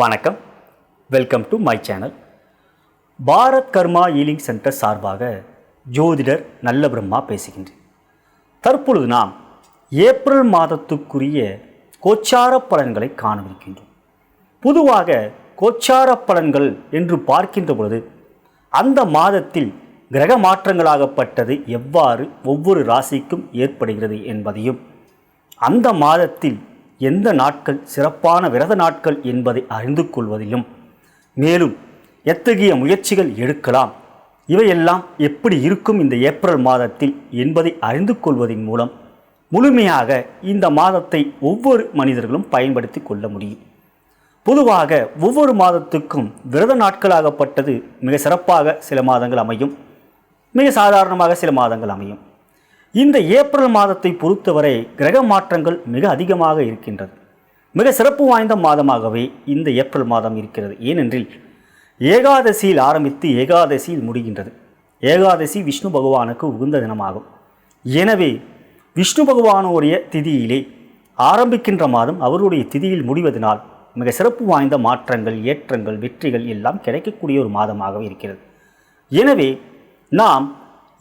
வணக்கம். Welcome to my channel Bharat Karma healing centre சார்பாக ஜோதிடர் நல்ல பிரம்மா பேசுகின்றேன். தற்பொழுது நாம் ஏப்ரல் மாதத்துக்குரிய கோச்சார பலன்களை காணவிருக்கின்றோம். பொதுவாக கோச்சார பலன்கள் என்று பார்க்கின்ற பொழுது அந்த மாதத்தில் கிரக மாற்றங்களாகப்பட்டது எவ்வாறு ஒவ்வொரு ராசிக்கும் ஏற்படுகிறது என்பதையும் அந்த மாதத்தில் எந்த நாட்கள் சிறப்பான விரத நாட்கள் என்பதை அறிந்து கொள்வதிலும் மேலும் எத்தகைய முயற்சிகள் எடுக்கலாம் இவையெல்லாம் எப்படி இருக்கும் இந்த ஏப்ரல் மாதத்தில் என்பதை அறிந்து கொள்வதன் மூலம் முழுமையாக இந்த மாதத்தை ஒவ்வொரு மனிதர்களும் பயன்படுத்தி கொள்ள முடியும். பொதுவாக ஒவ்வொரு மாதத்துக்கும் விரத நாட்களாகப்பட்டது மிக சிறப்பாக சில மாதங்கள் அமையும் மிக சாதாரணமாக சில மாதங்கள் அமையும். இந்த ஏப்ரல் மாதத்தை பொறுத்தவரை கிரக மாற்றங்கள் மிக அதிகமாக இருக்கின்றது. மிக சிறப்பு வாய்ந்த மாதமாகவே இந்த ஏப்ரல் மாதம் இருக்கிறது. ஏனென்றில் ஏகாதசியில் ஆரம்பித்து ஏகாதசியில் முடிகின்றது. ஏகாதசி விஷ்ணு பகவானுக்கு உகந்த தினமாகும். எனவே விஷ்ணு பகவானுடைய திதியிலே ஆரம்பிக்கின்ற மாதம் அவருடைய திதியில் முடிவதனால் மிக சிறப்பு வாய்ந்த மாற்றங்கள் ஏற்றங்கள் வெற்றிகள் எல்லாம் கிடைக்கக்கூடிய ஒரு மாதமாக இருக்கிறது. எனவே நாம்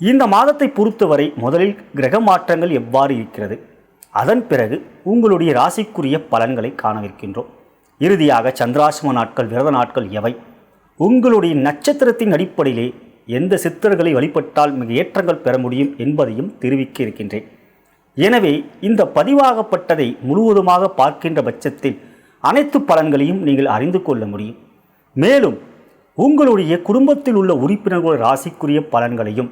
இந்த மாதத்தை பொறுத்தவரை முதலில் கிரக மாற்றங்கள் எவ்வாறு இருக்கிறது? அதன் பிறகு உங்களுடைய ராசிக்குரிய பலன்களை காணவிருக்கின்றோம். இறுதியாக சந்திராசிரம நாட்கள் விரத நாட்கள் எவை? உங்களுடைய நட்சத்திரத்தின் அடிப்படையிலே எந்த சித்தர்களை வழிபட்டால் மிக ஏற்றங்கள் பெற முடியும் என்பதையும் தெரிவிக்க இருக்கின்றேன். எனவே இந்த பதிவாகப்பட்டதை முழுவதுமாக பார்க்கின்ற பட்சத்தில் அனைத்து பலன்களையும் நீங்கள் அறிந்து கொள்ள முடியும். மேலும் உங்களுடைய குடும்பத்தில் உள்ள உறுப்பினர்கள் ராசிக்குரிய பலன்களையும்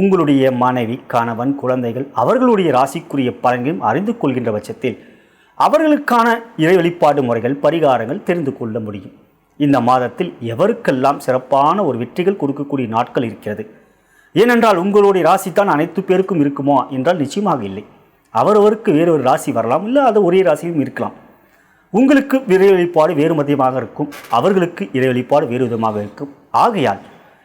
உங்களுடைய மனைவி கணவன் குழந்தைகள் அவர்களுடைய ராசிக்குரிய பலன்களையும் அறிந்து கொள்கின்ற பட்சத்தில் அவர்களுக்கான இறை வெளிப்பாடு முறைகள் பரிகாரங்கள் தெரிந்து கொள்ள முடியும். இந்த மாதத்தில் எவருக்கெல்லாம் சிறப்பான ஒரு வெற்றிகள் கொடுக்கக்கூடிய நாட்கள் இருக்கிறது? ஏனென்றால் உங்களுடைய ராசி தான் அனைத்து பேருக்கும் இருக்குமா என்றால் நிச்சயமாக இல்லை. அவரவருக்கு வேறு ஒரு ராசி வரலாம் இல்லை அது ஒரே ராசியும் இருக்கலாம். உங்களுக்கு இறை வெளிப்பாடு வேறு மதியமாக இருக்கும் அவர்களுக்கு இறை வெளிப்பாடு வேறு விதமாக இருக்கும். ஆகையால்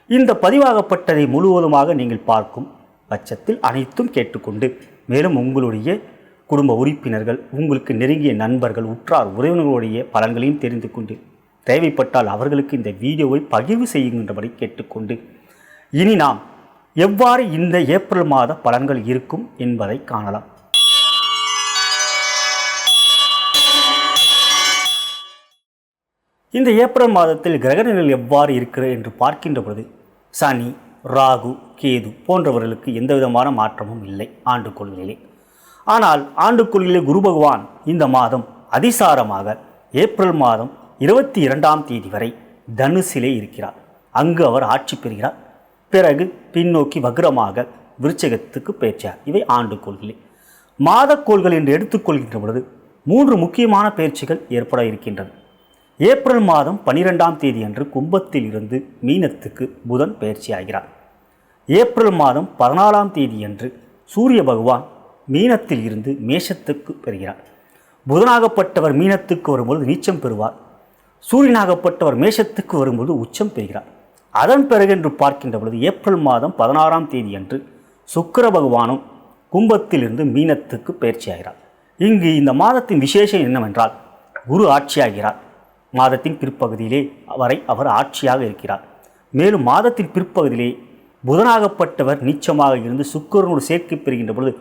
இந்த பதிவாகப்பட்டதை முழுவதுமாக நீங்கள் பார்க்கும் பட்சத்தில் அனைத்தும் கேட்டுக்கொண்டு மேலும் உங்களுடைய குடும்ப உறுப்பினர்கள் உங்களுக்கு நெருங்கிய நண்பர்கள் உற்றார் உறவினர்களுடைய பலன்களையும் தெரிந்து கொண்டு தேவைப்பட்டால் அவர்களுக்கு இந்த வீடியோவை பகிர்வு செய்கின்றபடி கேட்டுக்கொண்டு இனி நாம் எவ்வாறு இந்த ஏப்ரல் மாத பலன்கள் இருக்கும் என்பதை காணலாம். இந்த ஏப்ரல் மாதத்தில் கிரகணங்கள் எவ்வாறு இருக்கிறது என்று பார்க்கின்ற பொழுது சனி ராகு கேது போன்றவர்களுக்கு எந்த விதமான மாற்றமும் இல்லை ஆண்டு கொள்கையிலே. ஆனால் ஆண்டு கொள்கையிலே குரு பகவான் இந்த மாதம் அதிசாரமாக ஏப்ரல் மாதம் இருபத்தி இரண்டாம் தேதி வரை தனுசிலே இருக்கிறார். அங்கு அவர் ஆட்சி பெறுகிறார். பிறகு பின்னோக்கி வக்ரமாக விருச்சகத்துக்கு பேச்சார் இவை ஆண்டு கோள்களே மாதக்கோள்கள் என்று எடுத்துக்கொள்கின்ற பொழுது மூன்று முக்கியமான பயிற்சிகள் ஏற்பட இருக்கின்றது. ஏப்ரல் மாதம் பனிரெண்டாம் தேதி அன்று கும்பத்தில் இருந்து மீனத்துக்கு புதன் பயிற்சி ஆகிறார். ஏப்ரல் மாதம் பதினாலாம் தேதி அன்று சூரிய பகவான் மீனத்தில் இருந்து மேஷத்துக்கு பெறுகிறார். புதனாகப்பட்டவர் மீனத்துக்கு வரும்பொழுது நீச்சம் பெறுவார். சூரியனாகப்பட்டவர் மேஷத்துக்கு வரும்போது உச்சம் பெறுகிறார். அதன் பிறகு என்று பார்க்கின்ற பொழுது ஏப்ரல் மாதம் பதினாறாம் தேதி அன்று சுக்கர பகவானும் கும்பத்திலிருந்து மீனத்துக்கு பயிற்சியாகிறார் இங்கு இந்த மாதத்தின் விசேஷம் என்னவென்றால் குரு ஆட்சியாகிறார். மாதத்தின் பிற்பகுதியிலே வரை அவர் ஆட்சியாக இருக்கிறார். மேலும் மாதத்தின் பிற்பகுதியிலே புதனாகப்பட்டவர் நீச்சமாக இருந்து சுக்கரனோடு சேர்க்கை பெறுகின்ற பொழுது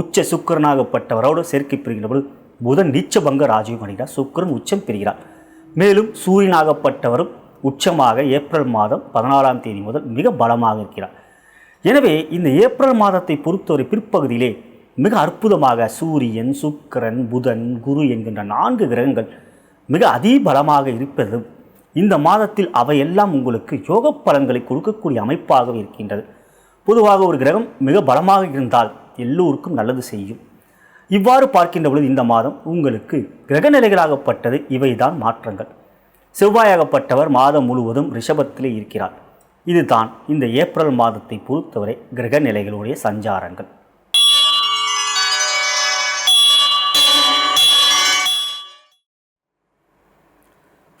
உச்ச சுக்கரனாகப்பட்டவரோடு சேர்க்கை பெறுகின்ற பொழுது புதன் நீச்சபங்க ராஜீவம் அடைகிறார். சுக்கரன் உச்சம் பெறுகிறார். மேலும் சூரியனாகப்பட்டவரும் உச்சமாக ஏப்ரல் மாதம் பதினாலாம் தேதி முதல் மிக பலமாக இருக்கிறார். எனவே இந்த ஏப்ரல் மாதத்தை பொறுத்தவரை பிற்பகுதியிலே மிக அற்புதமாக சூரியன் சுக்கிரன் புதன் குரு என்கின்ற நான்கு கிரகங்கள் மிக அதிபலமாக இருப்பதும் இந்த மாதத்தில் அவையெல்லாம் உங்களுக்கு யோக பலன்களை கொடுக்கக்கூடிய அமைப்பாக இருக்கின்றது. பொதுவாக ஒரு கிரகம் மிக பலமாக இருந்தால் எல்லோருக்கும் நல்லது செய்யும். இவ்வாறு பார்க்கின்ற பொழுது இந்த மாதம் உங்களுக்கு கிரகநிலைகளாகப்பட்டது இவைதான் மாற்றங்கள். செவ்வாயாகப்பட்டவர் மாதம் முழுவதும் ரிஷபத்திலே இருக்கிறார். இதுதான் இந்த ஏப்ரல் மாதத்தை பொறுத்தவரை கிரக நிலைகளுடைய சஞ்சாரங்கள்.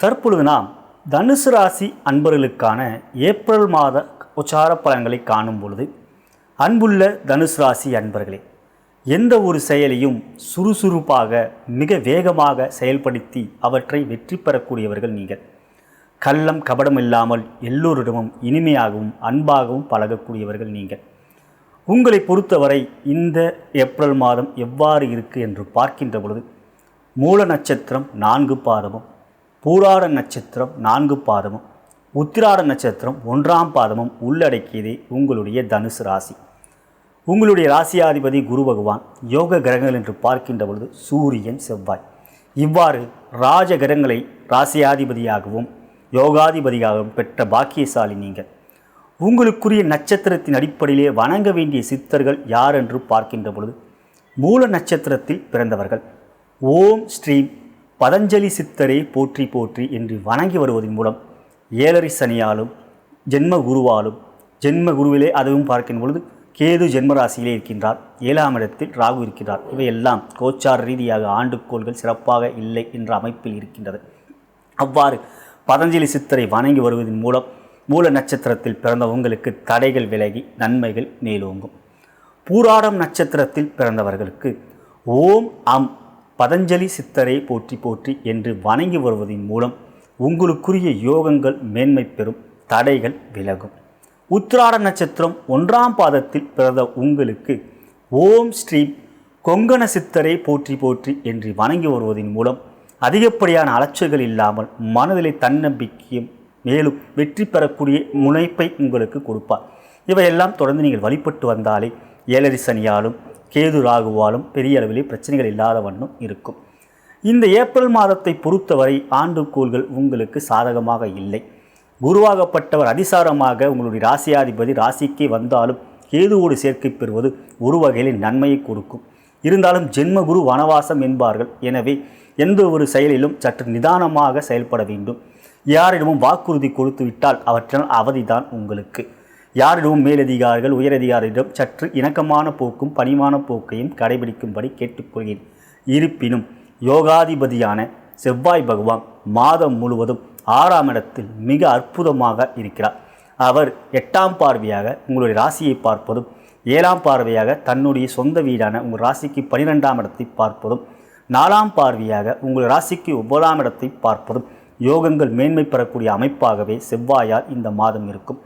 தற்பொழுது நாம் தனுசு ராசி அன்பர்களுக்கான ஏப்ரல் மாத உச்சார பலன்களை காணும் பொழுது அன்புள்ள தனுசு ராசி அன்பர்களே எந்த ஒரு செயலையும் சுறுசுறுப்பாக மிக வேகமாக செயல்படுத்தி அவற்றை வெற்றி பெறக்கூடியவர்கள் நீங்கள். கள்ளம் கபடம் இல்லாமல் எல்லோரிடமும் இனிமையாகவும் அன்பாகவும் பழகக்கூடியவர்கள் நீங்கள். உங்களை பொறுத்தவரை இந்த ஏப்ரல் மாதம் எவ்வாறு இருக்கு என்று பார்க்கின்ற பொழுது மூல நட்சத்திரம் நான்கு பாதமும் பூராட நட்சத்திரம் நான்கு பாதமும் உத்திராட நட்சத்திரம் ஒன்றாம் பாதமும் உள்ளடக்கியதே உங்களுடைய தனுசு ராசி. உங்களுடைய ராசியாதிபதி குரு பகவான் யோக கிரகங்கள் என்று பார்க்கின்ற பொழுது சூரியன் செவ்வாய். இவ்வாறு ராஜ கிரகங்களை ராசியாதிபதியாகவும் யோகாதிபதியாகவும் பெற்ற பாக்கியசாலி நீங்கள். உங்களுக்குரிய நட்சத்திரத்தின் அடிப்படையிலே வணங்க வேண்டிய சித்தர்கள் யார் என்று பார்க்கின்ற பொழுது மூல நட்சத்திரத்தில் பிறந்தவர்கள். ஓம் ஸ்ரீம் பதஞ்சலி சித்தரே போற்றி போற்றி என்று வணங்கி வருவதன் மூலம் ஏழரை சனியாலும் ஜென்ம குருவாலும் ஜென்ம குருவிலே அதுவும் பார்க்கும் பொழுது கேது ஜென்மராசியிலே இருக்கின்றார். ஏழாம் இடத்தில் ராகு இருக்கின்றார் இவையெல்லாம் கோச்சார ரீதியாக ஆண்டுக்கோள்கள் சிறப்பாக இல்லை என்ற அமைப்பில் இருக்கின்றது. அவ்வாறு பதஞ்சலி சித்தரை வணங்கி வருவதன் மூலம் மூல நட்சத்திரத்தில் பிறந்த உங்களுக்கு தடைகள் விலகி நன்மைகள் மேலோங்கும். பூராடம் நட்சத்திரத்தில் பிறந்தவர்களுக்கு ஓம் அம் பதஞ்சலி சித்தரை போற்றி போற்றி என்று வணங்கி வருவதன் மூலம் உங்களுக்குரிய யோகங்கள் மேன்மை பெறும் தடைகள் விலகும். உத்திராட நட்சத்திரம் ஒன்றாம் பாதத்தில் பிறந்த உங்களுக்கு ஓம் ஸ்ரீ கொங்கண சித்தரை போற்றி போற்றி என்று வணங்கி வருவதன் மூலம் அதிகப்படியான அலைச்சல்கள் இல்லாமல் மனதிலே தன்னம்பிக்கையும் மேலும் வெற்றி பெறக்கூடிய முனைப்பை உங்களுக்கு கொடுப்பார். இவையெல்லாம் தொடர்ந்து நீங்கள் வழிபட்டு வந்தாலே ஏழரி சனியாலும் கேது ராகுவாலும் பெரிய அளவிலே பிரச்சனைகள் இல்லாத வண்ணம் இருக்கும். இந்த ஏப்ரல் மாதத்தை பொறுத்தவரை ஆண்டுக்கோள்கள் உங்களுக்கு சாதகமாக இல்லை. குருவாகப்பட்டவர் அதிசாரமாக உங்களுடைய ராசியாதிபதி ராசிக்கே வந்தாலும் கேதுவோடு சேர்க்கை பெறுவது ஒரு வகையில் நன்மையை கொடுக்கும். இருந்தாலும் ஜென்மகுரு வனவாசம் என்பார்கள். எனவே எந்த ஒரு செயலிலும் சற்று நிதானமாக செயல்பட வேண்டும். யாரிடமும் வாக்குறுதி கொடுத்து விட்டால் அவற்றால் அவதிதான் உங்களுக்கு. யாரிடமும் மேலதிகாரிகள் உயரதிகாரியிடம் சற்று இணக்கமான போக்கும் பணிவான போக்கையும் கடைபிடிக்கும்படி கேட்டுக்கொள்கிறேன். இருப்பினும் யோகாதிபதியான செவ்வாய் பகவான் மாதம் முழுவதும் ஆறாம் இடத்தில் மிக அற்புதமாக இருக்கிறார். அவர் எட்டாம் பார்வையாக உங்களுடைய ராசியை பார்ப்பதும் ஏழாம் பார்வையாக தன்னுடைய சொந்த வீடான உங்கள் ராசிக்கு பனிரெண்டாம் இடத்தை பார்ப்பதும் நாலாம் பார்வையாக உங்கள் ராசிக்கு ஒன்பதாம் இடத்தை பார்ப்பதும் யோகங்கள் மேன்மை பெறக்கூடிய அமைப்பாகவே செவ்வாயால் இந்த மாதம் இருக்கும்.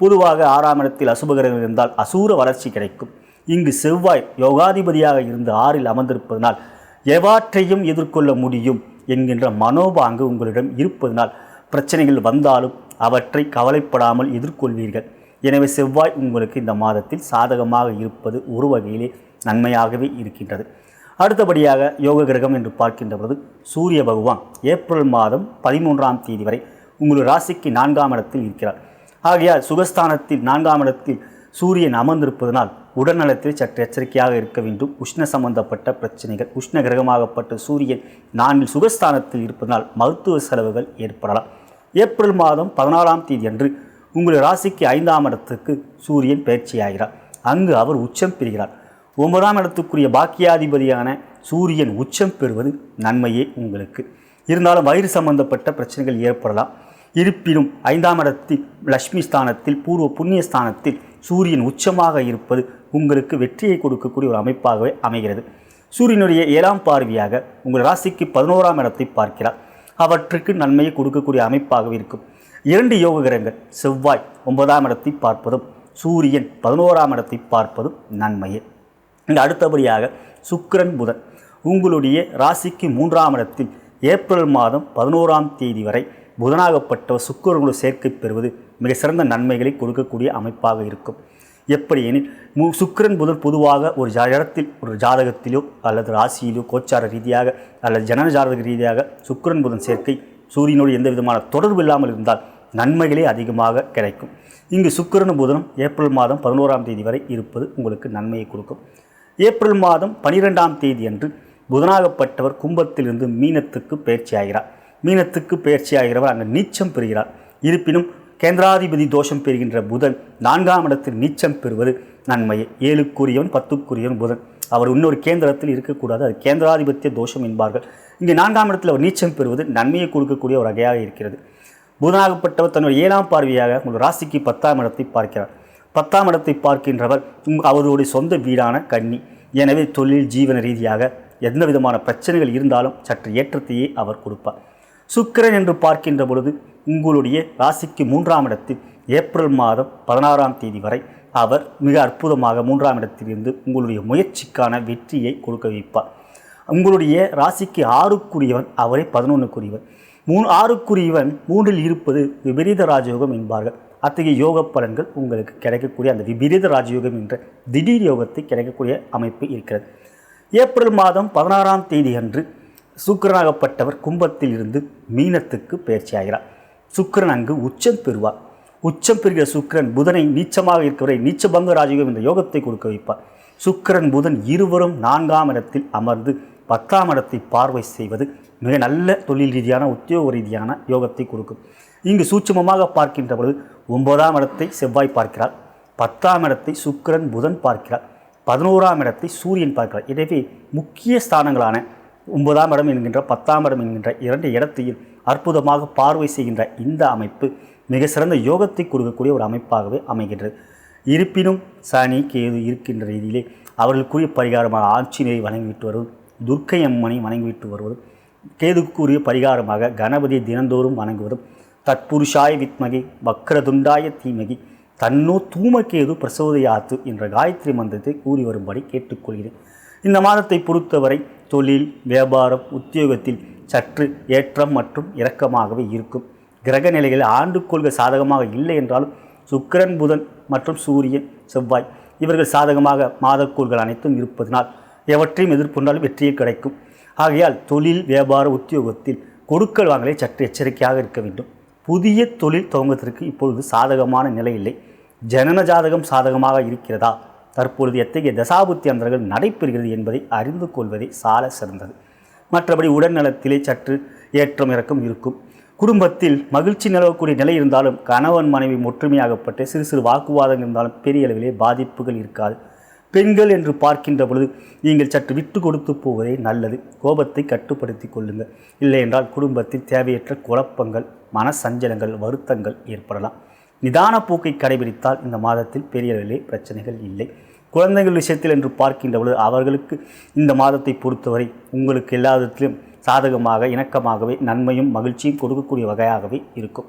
பொதுவாக ஆறாம் இடத்தில் அசுபகிரகம் இருந்தால் அசூர வளர்ச்சி கிடைக்கும். இங்கு செவ்வாய் யோகாதிபதியாக இருந்து ஆறில் அமர்ந்திருப்பதனால் எவாற்றையும் எதிர்கொள்ள முடியும் என்கின்ற மனோபாங்கு உங்களிடம் இருப்பதனால் பிரச்சனைகள் வந்தாலும் அவற்றை கவலைப்படாமல் எதிர்கொள்வீர்கள். எனவே செவ்வாய் உங்களுக்கு இந்த மாதத்தில் சாதகமாக இருப்பது ஒரு வகையிலே நன்மையாகவே இருக்கின்றது. அடுத்தபடியாக யோக கிரகம் என்று பார்க்கின்ற பொழுது சூரிய பகவான் ஏப்ரல் மாதம் பதிமூன்றாம் தேதி வரை உங்கள் ராசிக்கு நான்காம் இடத்தில் இருக்கிறார். ஆகையால் சுகஸ்தானத்தில் நான்காம் இடத்தில் சூரியன் அமர்ந்திருப்பதனால் உடல்நலத்தில் சற்று எச்சரிக்கையாக இருக்க வேண்டும். உஷ்ண சம்பந்தப்பட்ட பிரச்சனைகள் உஷ்ண கிரகமாகப்பட்ட சூரியன் நான்கில் சுகஸ்தானத்தில் இருப்பதனால் மருத்துவ செலவுகள் ஏற்படலாம். ஏப்ரல் மாதம் பதினாலாம் தேதி அன்று உங்கள் ராசிக்கு ஐந்தாம் இடத்துக்கு சூரியன் பயிற்சியாகிறார். அங்கு அவர் உச்சம் பெறுகிறார். ஒன்பதாம் இடத்துக்குரிய பாக்கியாதிபதியான சூரியன் உச்சம் பெறுவது நன்மையே உங்களுக்கு. இருந்தாலும் வயிறு சம்பந்தப்பட்ட பிரச்சனைகள் ஏற்படலாம். இருப்பினும் ஐந்தாம் இடத்தில் லக்ஷ்மி ஸ்தானத்தில் பூர்வ புண்ணிய ஸ்தானத்தில் சூரியன் உச்சமாக இருப்பது உங்களுக்கு வெற்றியை கொடுக்கக்கூடிய ஒரு அமைப்பாகவே அமைகிறது. சூரியனுடைய ஏழாம் பார்வையாக உங்கள் ராசிக்கு பதினோராம் இடத்தை பார்க்கிறார். அவற்றுக்கு நன்மையை கொடுக்கக்கூடிய அமைப்பாகவே இருக்கும். இரண்டு யோக கிரகங்கள் செவ்வாய் ஒன்பதாம் இடத்தை பார்ப்பதும் சூரியன் பதினோராம் இடத்தை பார்ப்பதும் நன்மையே. இந்த அடுத்தபடியாக சுக்கிரன் புதன். உங்களுடைய ராசிக்கு மூன்றாம் இடத்தில் ஏப்ரல் மாதம் பதினோராம் தேதி வரை புதனாகப்பட்ட சுக்கிரனோடு சேர்க்கை பெறுவது மிக சிறந்த நன்மைகளை கொடுக்கக்கூடிய அமைப்பாக இருக்கும். எப்படி எனில் மு சுக்கிரன் புதன் பொதுவாக ஒரு ஜாதகத்தில் ஒரு ஜாதகத்திலோ அல்லது ராசியிலோ கோச்சார ரீதியாக அல்லது ஜனன ஜாதக ரீதியாக சுக்கிரன் புதன் சேர்க்கை சூரியனோடு எந்த விதமான தொடர்பு இல்லாமல் இருந்தால் நன்மைகளே அதிகமாக கிடைக்கும். இங்கு சுக்கிரன் புதனும் ஏப்ரல் மாதம் பதினோராம் தேதி வரை இருப்பது உங்களுக்கு நன்மையை கொடுக்கும். ஏப்ரல் மாதம் பனிரெண்டாம் தேதி அன்று புதனாகப்பட்டவர் கும்பத்திலிருந்து மீனத்துக்கு பயிற்சியாகிறார். மீனத்துக்கு பயிற்சியாகிறவர் அங்கு நீச்சம் பெறுகிறார். இருப்பினும் கேந்திராதிபதி தோஷம் பெறுகின்ற புதன் நான்காம் இடத்தில் நீச்சம் பெறுவது நன்மையே. ஏழுக்குரியவன் பத்துக்குரியவன் புதன். அவர் இன்னொரு கேந்திரத்தில் இருக்கக்கூடாது அது கேந்திராதிபத்திய தோஷம் என்பார்கள். இங்கே நான்காம் இடத்தில் அவர் நீச்சம் பெறுவது நன்மையை கொடுக்கக்கூடிய ஒரு வகையாக இருக்கிறது. புதனாகப்பட்டவர் தன்னுடைய ஏழாம் பார்வையாக உங்கள் ராசிக்கு பத்தாம் இடத்தை பார்க்கிறார். பத்தாம் இடத்தை பார்க்கின்றவர் உங் அவருடைய சொந்த வீடான கன்னி. எனவே தொழில் ஜீவன ரீதியாக எந்த விதமான பிரச்சனைகள் இருந்தாலும் சற்று ஏற்றத்தையே அவர் கொடுப்பார். சுக்கிரன் என்று பார்க்கின்ற பொழுது உங்களுடைய ராசிக்கு மூன்றாம் இடத்தில் ஏப்ரல் மாதம் பதினாறாம் தேதி வரை அவர் மிக அற்புதமாக மூன்றாம் இடத்திலிருந்து உங்களுடைய முயற்சிக்கான வெற்றியை கொடுக்க வைப்பார். உங்களுடைய ராசிக்கு ஆறுக்குரியவன் அவரை பதினொன்றுக்குரியவன். மூணு ஆறுக்குரியவன் மூன்றில் இருப்பது விபரீத ராஜயோகம் என்பார்கள். அத்தகைய யோக பலன்கள் உங்களுக்கு கிடைக்கக்கூடிய அந்த விபரீத ராஜயோகம் என்ற திடீர் யோகத்தை கிடைக்கக்கூடிய அமைப்பு இருக்கிறது. ஏப்ரல் மாதம் பதினாறாம் தேதி அன்று சுக்கிரனாகப்பட்டவர் கும்பத்தில் இருந்து மீனத்துக்கு பயிற்சியாகிறார். சுக்கிரன் அங்கு உச்சம் பெறுவார். உச்சம் பெறுகிற சுக்கிரன் புதனை நீச்சமாக இருக்கிறவரை நீச்சபங்க ராஜயோகம் என்ற யோகத்தை கொடுக்க வைப்பார். சுக்கிரன் புதன் இருவரும் நான்காம் இடத்தில் அமர்ந்து பத்தாம் இடத்தை பார்வை செய்வது மிக நல்ல தொழில் ரீதியான உத்தியோக ரீதியான யோகத்தை கொடுக்கும். இங்கு சூட்சமமாக பார்க்கின்ற பொழுது ஒன்பதாம் இடத்தை செவ்வாய் பார்க்கிறார். பத்தாம் இடத்தை சுக்கிரன் புதன் பார்க்கிறார். பதினோராம் இடத்தை சூரியன் பார்க்கிறார். எனவே முக்கிய ஸ்தானங்களான ஒன்பதாம் இடம் என்கின்ற பத்தாம் இடம் என்கின்ற இரண்டு இடத்தையும் அற்புதமாக பார்வை செய்கின்ற இந்த அமைப்பு மிக சிறந்த யோகத்தை கொடுக்கக்கூடிய ஒரு அமைப்பாகவே அமைகின்றது. இருப்பினும் சனி கேது இருக்கின்ற ரீதியிலே அவர்களுக்குரிய பரிகாரமாக ஆட்சியினை வணங்கிவிட்டு வருவது துர்க்கை அம்மனை வணங்கிவிட்டு வருவதும் கேதுக்குரிய பரிகாரமாக கணபதியை தினந்தோறும் வணங்குவதும் தற்புருஷாய வித்மகி வக்ரதுண்டாய தீமகி தன்னோ தூமகேது பிரசோதையாத்து என்ற காயத்ரி மந்திரத்தை கூறி வரும்படி கேட்டுக்கொள்கிறேன். இந்த மாதத்தை பொறுத்தவரை தொழில் வியாபாரம் உத்தியோகத்தில் சற்று ஏற்றம் மற்றும் இறக்கமாகவே இருக்கும். கிரக நிலைகள் ஆண்டுக்கொள்கை சாதகமாக இல்லை என்றாலும் சுக்கிரன் புதன் மற்றும் சூரியன் செவ்வாய் இவர்கள் சாதகமாக மாதக்கோள்கள் அனைத்தும் இருப்பதனால் எவற்றையும் எதிர்கொண்டாலும் வெற்றியே கிடைக்கும். ஆகையால் தொழில் வியாபார உத்தியோகத்தில் கொடுக்கல் வாங்கலை சற்று எச்சரிக்கையாக இருக்க வேண்டும். புதிய தொழில் துவங்குவதற்கு இப்பொழுது சாதகமான நிலை இல்லை. ஜனன ஜாதகம் சாதகமாக இருக்கிறதா? தற்பொழுது எத்தகைய தசாபுத்தி அந்தர்கள் நடைபெறுகிறது என்பதை அறிந்து கொள்வதே சால சிறந்தது. மற்றபடி உடல்நலத்திலே சற்று ஏற்றம் இறக்கம் இருக்கும். குடும்பத்தில் மகிழ்ச்சி நிலவக்கூடிய நிலை இருந்தாலும் கணவன் மனைவி ஒற்றுமையாகப்பட்டு சிறு சிறு வாக்குவாதங்கள் இருந்தாலும் பெரிய அளவிலே பாதிப்புகள் இருக்காது. பெண்கள் என்று பார்க்கின்ற பொழுது நீங்கள் சற்று விட்டு கொடுத்து போவதே நல்லது. கோபத்தை கட்டுப்படுத்தி கொள்ளுங்கள். இல்லை என்றால் குடும்பத்தில் தேவையற்ற குழப்பங்கள் மனசஞ்சலங்கள் வருத்தங்கள் ஏற்படலாம். நிதான போக்கை கடைபிடித்தால் இந்த மாதத்தில் பெரிய அளவிலே பிரச்சனைகள் இல்லை. குழந்தைகள் விஷயத்தில் என்று பார்க்கின்ற பொழுது அவர்களுக்கு இந்த மாதத்தை பொறுத்தவரை உங்களுக்கு எல்லா விதத்திலும் சாதகமாக இணக்கமாகவே நன்மையும் மகிழ்ச்சியும் கொடுக்கக்கூடிய வகையாகவே இருக்கும்.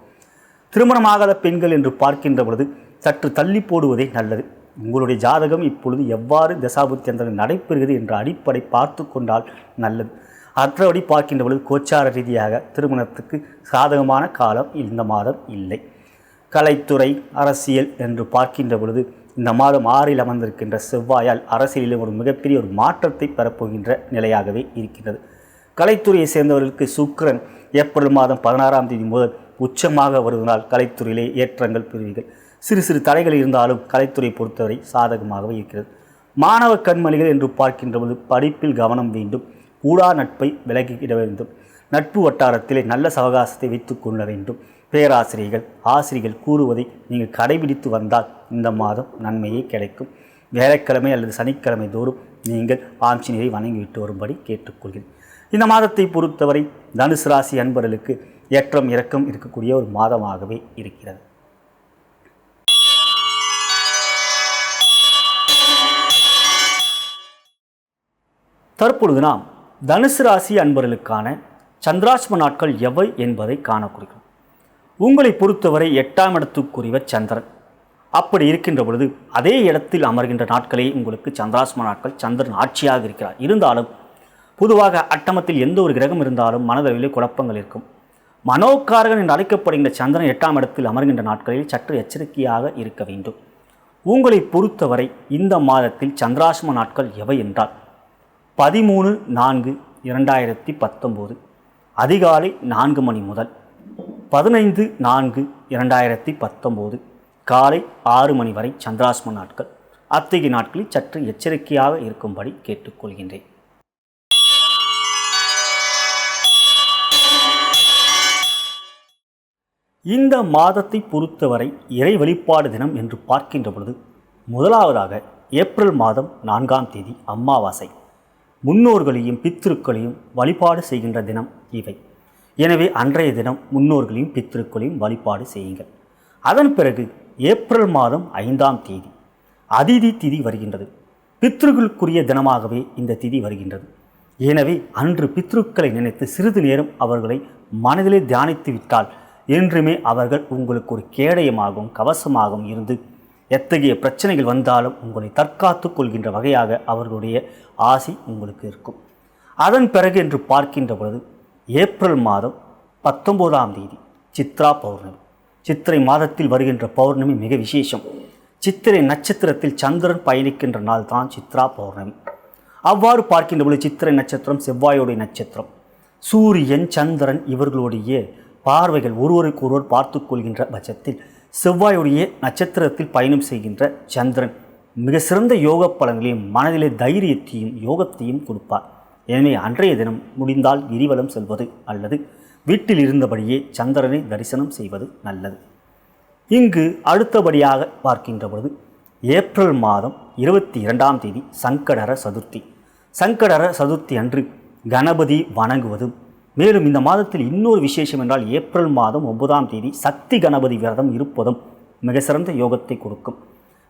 திருமணமாகாத பெண்கள் என்று பார்க்கின்ற பொழுது சற்று தள்ளி போடுவதே நல்லது. உங்களுடைய ஜாதகம் இப்பொழுது எவ்வாறு தசாபுத்தியந்தரம் நடைபெறுகிறது என்ற அடிப்படை பார்த்து கொண்டால் நல்லது. மற்றபடி பார்க்கின்ற பொழுது கோச்சார ரீதியாக திருமணத்துக்கு சாதகமான காலம் இந்த மாதம் இல்லை. கலைத்துறை அரசியல் என்று பார்க்கின்ற பொழுது இந்த மாதம் ஆறில் அமர்ந்திருக்கின்ற செவ்வாயால் அரசியலில் ஒரு மிகப்பெரிய ஒரு மாற்றத்தை பெறப்போகின்ற நிலையாகவே இருக்கின்றது. கலைத்துறையை சேர்ந்தவர்களுக்கு சுக்கரன் ஏப்ரல் மாதம் பதினாறாம் தேதி முதல் உச்சமாக வருவதனால் கலைத்துறையிலே ஏற்றங்கள் பெறுவீர்கள். சிறு சிறு தடைகள் இருந்தாலும் கலைத்துறை பொறுத்தவரை சாதகமாகவே இருக்கிறது. மாணவ கண்மணிகள் என்று பார்க்கின்ற பொழுது படிப்பில் கவனம் வேண்டும் கூடா நட்பை விலகிட வேண்டும் நட்பு வட்டாரத்திலே நல்ல சவகாசத்தை வைத்துக் கொள்ள வேண்டும் பேராசிரியர்கள் ஆசிரியர்கள் கூறுவதை நீங்கள் கடைபிடித்து வந்தால் இந்த மாதம் நன்மையே கிடைக்கும். வேலைக்கிழமை அல்லது சனிக்கிழமை தோறும் நீங்கள் ஆஞ்சநேயரை வணங்கிவிட்டு வரும்படி கேட்டுக்கொள்கிறேன். இந்த மாதத்தை பொறுத்தவரை தனுசு ராசி அன்பர்களுக்கு ஏற்றம் இறக்கம் இருக்கக்கூடிய ஒரு மாதமாகவே இருக்கிறது. தற்பொழுது நாம் தனுசு ராசி அன்பர்களுக்கான சந்திராஷ்ம நாட்கள் எவை என்பதை காணக்கூடிய உங்களை பொறுத்தவரை எட்டாம் இடத்துக்குரிய சந்திரன். அப்படி இருக்கின்ற பொழுது அதே இடத்தில் அமர்கின்ற நாட்களே உங்களுக்கு சந்திராஷ்ம நாட்கள். சந்திரன் ஆட்சியாக இருக்கிறார். இருந்தாலும் பொதுவாக அட்டமத்தில் எந்த ஒரு கிரகம் இருந்தாலும் மனதளவிலே குழப்பங்கள் இருக்கும். மனோக்காரகன் என்று அழைக்கப்படுகின்ற சந்திரன் எட்டாம் இடத்தில் அமர்கின்ற நாட்களில் சற்று எச்சரிக்கையாக இருக்க வேண்டும். உங்களை பொறுத்தவரை இந்த மாதத்தில் சந்திராஷ்ம நாட்கள் எவை என்றால் பதிமூணு நான்கு இரண்டாயிரத்தி பத்தொம்போது அதிகாலை நான்கு மணி முதல் பதினைந்து நான்கு இரண்டாயிரத்தி பத்தொம்போது காலை ஆறு மணி வரை சந்திராஸ்ம நாட்கள். அத்தகைய நாட்களில் சற்று எச்சரிக்கையாக இருக்கும்படி கேட்டுக்கொள்கின்றேன். இந்த மாதத்தை பொறுத்தவரை இறை வழிபாடு தினம் என்று பார்க்கின்ற பொழுது முதலாவதாக ஏப்ரல் மாதம் நான்காம் தேதி அமாவாசை முன்னோர்களையும் பித்திருக்களையும் வழிபாடு செய்கின்ற தினம் இவை. எனவே அன்றைய தினம் முன்னோர்களையும் பித்திருக்களையும் வழிபாடு செய்யுங்கள். அதன் பிறகு ஏப்ரல் மாதம் ஐந்தாம் தேதி அதிதி திதி வருகின்றது. பித்ருக்களுக்குரிய தினமாகவே இந்த திதி வருகின்றது. எனவே அன்று பித்ருக்களை நினைத்து சிறிது நேரம் அவர்களை மனதிலே தியானித்து விட்டால் என்றுமே அவர்கள் உங்களுக்கு ஒரு கேடயமாகவும் கவசமாகவும் இருந்து எத்தகைய பிரச்சனைகள் வந்தாலும் உங்களை தற்காத்து கொள்கின்ற வகையாக அவர்களுடைய ஆசை உங்களுக்கு இருக்கும். அதன் பிறகு என்று பார்க்கின்ற பொழுது ஏப்ரல் மாதம் பத்தொம்போதாம் தேதி சித்ரா பௌர்ணமி. சித்திரை மாதத்தில் வருகின்ற பௌர்ணமி மிக விசேஷம். சித்திரை நட்சத்திரத்தில் சந்திரன் பயணிக்கின்ற நாள் தான் சித்ரா பௌர்ணமி. அவ்வாறு பார்க்கின்ற பொழுது சித்திரை நட்சத்திரம் செவ்வாயுடைய நட்சத்திரம். சூரியன் சந்திரன் இவர்களுடைய பார்வைகள் ஒருவருக்கு ஒருவர் பார்த்து கொள்கின்ற பட்சத்தில் செவ்வாயுடைய நட்சத்திரத்தில் பயணம் செய்கின்ற சந்திரன் மிக சிறந்த யோக பலன்களையும் மனதிலே தைரியத்தையும் யோகத்தையும் கொடுப்பார். எனவே அன்றைய தினம் முடிந்தால் கிரிவலம் செல்வது அல்லது வீட்டில் இருந்தபடியே சந்திரனை தரிசனம் செய்வது நல்லது. இங்கு அடுத்தபடியாக பார்க்கின்ற பொழுது ஏப்ரல் மாதம் இருபத்தி இரண்டாம் தேதி சங்கடர சதுர்த்தி. சங்கடர சதுர்த்தி அன்று கணபதி வணங்குவதும் மேலும் இந்த மாதத்தில் இன்னொரு விசேஷம் என்றால் ஏப்ரல் மாதம் ஒன்பதாம் தேதி சக்தி கணபதி விரதம் இருப்பதும் மிக சிறந்த யோகத்தை கொடுக்கும்.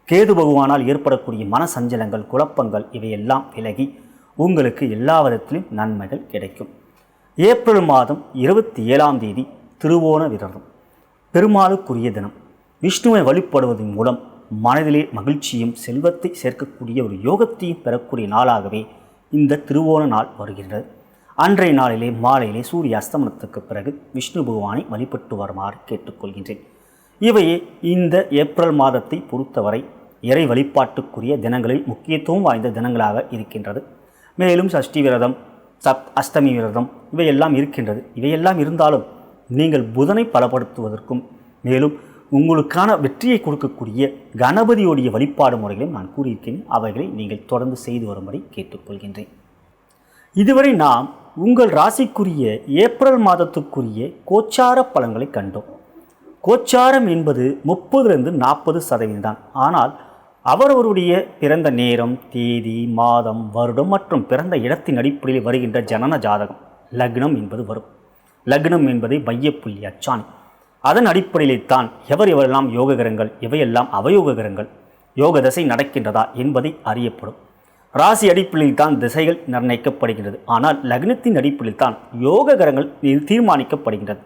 கேது பகவானால் ஏற்படக்கூடிய மன சஞ்சலங்கள் குழப்பங்கள் இவையெல்லாம் விலகி உங்களுக்கு எல்லா விதத்திலும் நன்மைகள் கிடைக்கும். ஏப்ரல் மாதம் இருபத்தி ஏழாம் தேதி திருவோண விரதம். பெருமாளுக்குரிய தினம். விஷ்ணுவை வழிபடுவதன் மூலம் மனதிலே மகிழ்ச்சியும் செல்வத்தை சேர்க்கக்கூடிய ஒரு யோகத்தையும் பெறக்கூடிய நாளாகவே இந்த திருவோண நாள் வருகின்றது அன்றைய நாளிலே மாலையிலே சூரிய அஸ்தமனத்துக்கு பிறகு விஷ்ணு பகவானை வழிபட்டு வருமாறு கேட்டுக்கொள்கின்றேன். இவையே இந்த ஏப்ரல் மாதத்தை பொறுத்தவரை இறை வழிபாட்டுக்குரிய தினங்களில் முக்கியத்துவம் வாய்ந்த தினங்களாக இருக்கின்றது. மேலும் சஷ்டி விரதம் சப் அஷ்டமி விரதம் இவையெல்லாம் இருக்கின்றது. இவையெல்லாம் இருந்தாலும் நீங்கள் புதனை பலப்படுத்துவதற்கும் மேலும் உங்களுக்கான வெற்றியை கொடுக்கக்கூடிய கணபதியோடைய வழிபாடு முறைகளையும் நான் கூறியிருக்கேன். அவைகளை நீங்கள் தொடர்ந்து செய்து வரும்படி கேட்டுக்கொள்கின்றேன். இதுவரை நாம் உங்கள் ராசிக்குரிய ஏப்ரல் மாதத்துக்குரிய கோச்சார பலன்களை கண்டோம். கோச்சாரம் என்பது முப்பதுலேருந்து நாற்பது சதவீதம் தான். ஆனால் அவரவருடைய பிறந்த நேரம் தேதி மாதம் வருடம் மற்றும் பிறந்த இடத்தின் அடிப்படையில் வருகின்ற ஜனன ஜாதகம் லக்னம் என்பது வரும். லக்னம் என்பது மையப்புள்ளி அச்சாணி. அதன் அடிப்படையிலே தான் எவர் எவரெல்லாம் யோககரங்கள் இவையெல்லாம் அவயோககரங்கள் யோக தசை நடக்கின்றதா என்பதை அறியப்படும். ராசி அடிப்படையில் தான் திசைகள் நிர்ணயிக்கப்படுகின்றது. ஆனால் லக்னத்தின் அடிப்படையில் தான் யோககரங்கள் தீர்மானிக்கப்படுகின்றது.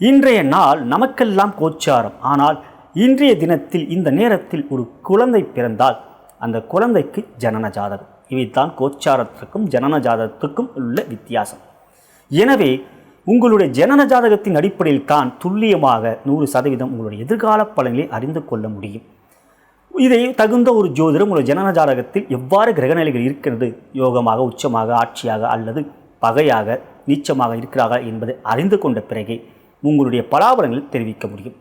இன்றைய நாள் நமக்கெல்லாம் கோச்சாரம். ஆனால் இன்றைய தினத்தில் இந்த நேரத்தில் ஒரு குழந்தை பிறந்தால் அந்த குழந்தைக்கு ஜனன ஜாதகம். இவைதான் கோச்சாரத்திற்கும் ஜனன ஜாதகத்துக்கும் உள்ள வித்தியாசம். எனவே உங்களுடைய ஜனன ஜாதகத்தின் அடிப்படையில் தான் துல்லியமாக நூறு சதவீதம் உங்களுடைய எதிர்கால பலன்களை அறிந்து கொள்ள முடியும். இதை தகுந்த ஒரு ஜோதிடம் உங்களுடைய ஜனன ஜாதகத்தில் எவ்வாறு கிரகநிலைகள் இருக்கிறது யோகமாக உச்சமாக ஆட்சியாக அல்லது பகையாக நீச்சமாக இருக்கிறார்கள் என்பதை அறிந்து கொண்ட பிறகே உங்களுடைய பலாபலங்களை தெரிவிக்க முடியும்.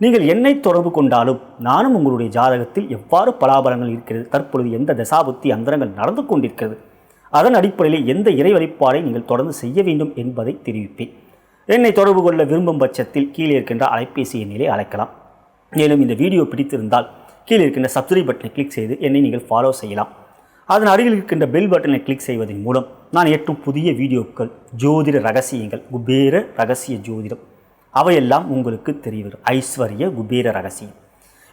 நீங்கள் என்னை தொடர்பு கொண்டாலும் நானும் உங்களுடைய ஜாதகத்தில் எவ்வாறு பலாபலங்கள் இருக்கிறது? தற்பொழுது எந்த தசாபுத்தி அந்தரங்கள் நடந்து கொண்டிருக்கிறது? அதன் அடிப்படையில் எந்த இறை வழிபாடை நீங்கள் தொடர்ந்து செய்ய வேண்டும் என்பதை தெரிவிப்பேன். என்னை தொடர்பு கொள்ள விரும்பும் பட்சத்தில் கீழே இருக்கின்ற அலைபேசி எண்ணிலே அழைக்கலாம். மேலும் இந்த வீடியோ பிடித்திருந்தால் கீழே இருக்கின்ற சப்ஸ்கிரைப் பட்டனை கிளிக் செய்து என்னை நீங்கள் ஃபாலோ செய்யலாம். அதன் அருகில் இருக்கின்ற பெல் பட்டனை கிளிக் செய்வதன் மூலம் நான் எட்டும் புதிய வீடியோக்கள் ஜோதிட ரகசியங்கள் குபேர ரகசிய ஜோதிடம் அவையெல்லாம் உங்களுக்கு தெரிவிடும். ஐஸ்வர்ய குபேர ரகசியம்.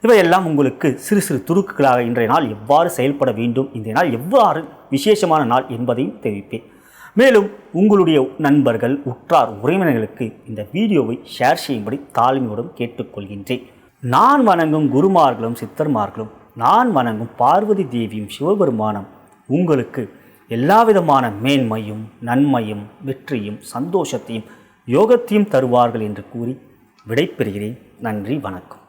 இவையெல்லாம் உங்களுக்கு சிறு சிறு துருக்குகளாக இன்றைய நாள் எவ்வாறு செயல்பட வேண்டும்? இன்றைய நாள் எவ்வாறு விசேஷமான நாள் என்பதையும் தெரிவிப்பேன். மேலும் உங்களுடைய நண்பர்கள் உற்றார் உறவினர்களுக்கு இந்த வீடியோவை ஷேர் செய்யும்படி தாழ்மையுடன் கேட்டுக்கொள்கின்றேன். நான் வணங்கும் குருமார்களும் சித்தர்மார்களும் நான் வணங்கும் பார்வதி தேவியும் சிவபெருமானம் உங்களுக்கு எல்லாவிதமான மேன்மையும் நன்மையும் வெற்றியும் சந்தோஷத்தையும் யோகத்தையும் தருவார்கள் என்று கூறி விடைபெறுகிறேன். நன்றி வணக்கம்.